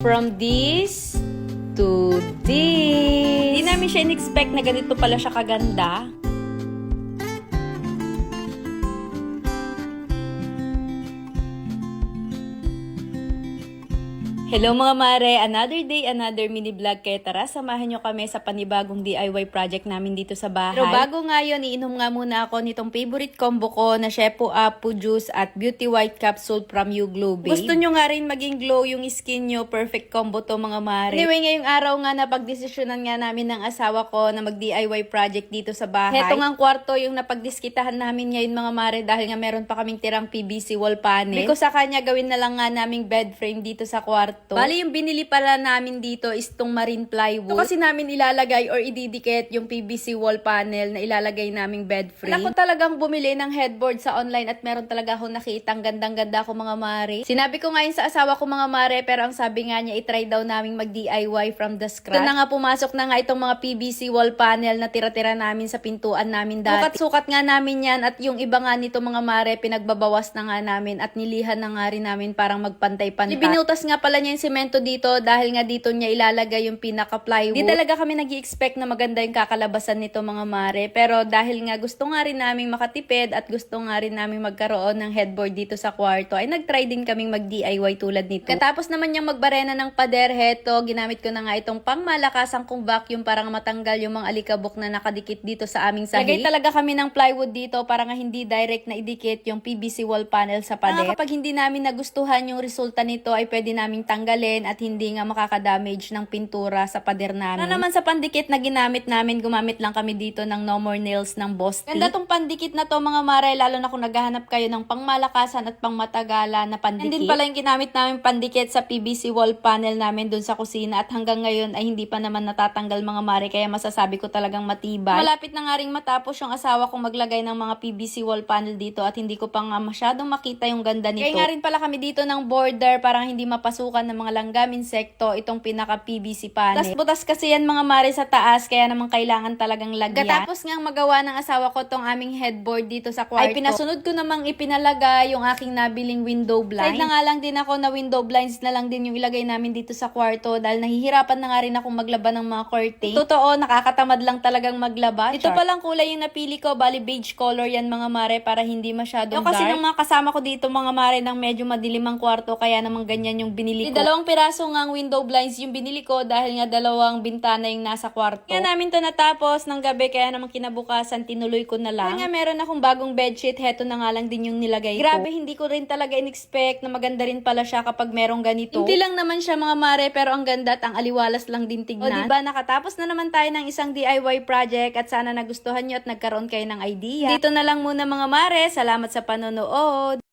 From this to this. Hindi namin siya in-expect na ganito pala siya kaganda. Hello mga mare! Another day, another mini vlog kaya tara, samahan nyo kami sa panibagong DIY project namin dito sa bahay. Pero bago nga yun, iinom nga muna ako nitong favorite combo ko na Shepo Apu Juice at Beauty White Capsule from You Glow Babe. Gusto nyo nga rin maging glow yung skin nyo, perfect combo to mga mare. Anyway, ngayong araw nga napagdesisyonan nga namin ng asawa ko na mag-DIY project dito sa bahay. Heto nga ang kwarto yung napagdiskitahan namin ngayon mga mare dahil nga meron pa kaming tirang PVC wall panel. Biko sa kanya gawin na lang nga naming bed frame dito sa kwarto. Bali yung binili pala namin dito is tong marine plywood. Ito kasi namin ilalagay or ididikit yung PVC wall panel na ilalagay naming bed frame. Ako talagang bumili ng headboard sa online at meron talaga akong nakitang gandang-ganda ko mga mare. Sinabi ko ngayon sa asawa ko mga mare pero ang sabi nga niya itry daw naming mag-DIY from the scratch. Ito na nga pumasok na nga itong mga PVC wall panel na tira-tira namin sa pintuan namin dati. Sukat-sukat nga namin yan at yung iba nga nito mga mare pinagbabawas na nga namin at nilihan na nga rin namin parang magpantay-pantay. Binutas nga pala niya yung semento dito dahil nga dito niya ilalagay yung pinaka-plywood. Di talaga kami nag expect na maganda yung kakalabasan nito mga mare. Pero dahil nga gusto nga rin namin makatipid at gusto nga rin namin magkaroon ng headboard dito sa kwarto, ay nag-try din kaming mag-DIY tulad nito. Katapos naman niyang magbarena ng pader, heto, ginamit ko na nga itong pangmalakasang kong vacuum para nga matanggal yung mga alikabok na nakadikit dito sa aming sahig. Lagay talaga kami ng plywood dito para nga hindi direct na idikit yung PVC wall panel sa pader. kapag hindi namin nagustuhan yung resulta nito, ay pwede naming tanggalin at hindi nga makaka-damage ng pintura sa pader namin. Na naman sa pandikit na ginamit namin, gumamit lang kami dito ng No More Nails ng Boss Ganda tong pandikit na to mga mare, lalo na kung naghahanap kayo ng pangmalakasan at pangmatagalan na pandikit. And din pala yung ginamit namin pandikit sa PVC wall panel namin dun sa kusina at hanggang ngayon ay hindi pa naman natatanggal mga mare kaya masasabi ko talagang matibay. Malapit na nga ring matapos yung asawa kong maglagay ng mga PVC wall panel dito at hindi ko pa nga masyadong makita yung ganda nito. Kaya nga rin pala kami dito ng border para hindi mapasukan ng mga langgam, insekto, itong pinaka PVC panel. Tas butas kasi yan mga mare sa taas kaya naman kailangan talagang lagyan. Katapos nga magawa ng asawa ko tong aming headboard dito sa kwarto. Ay pinasunod ko namang ipinalagay yung aking nabiling window blind. Side na nga lang din ako na window blinds na lang din yung ilagay namin dito sa kwarto dahil nahihirapan na nga rin akong maglaba ng mga curtain. Totoo, nakakatamad lang talagang maglaba. Ito palang kulay yung napili ko, bali beige color yan mga mare para hindi masyadong Yung kasi dark. Yung mga kasama ko dito mga mare ng medyo madilim ang kwarto kaya naman ganyan yung binili ko. Dalawang piraso nga ang window blinds yung binili ko dahil nga dalawang bintana yung nasa kwarto. Kaya namin to natapos ng gabi kaya naman kinabukasan tinuloy ko na lang. Kaya nga meron akong bagong bedsheet, heto na nga lang din yung nilagay ko. Grabe, hindi ko rin talaga in-expect na maganda rin pala siya kapag merong ganito. Hindi lang naman siya mga mare pero ang ganda at ang aliwalas lang din tignan. O diba, nakatapos na naman tayo ng isang DIY project at sana nagustuhan nyo at nagkaroon kayo ng idea. Dito na lang muna mga mare, salamat sa panonood.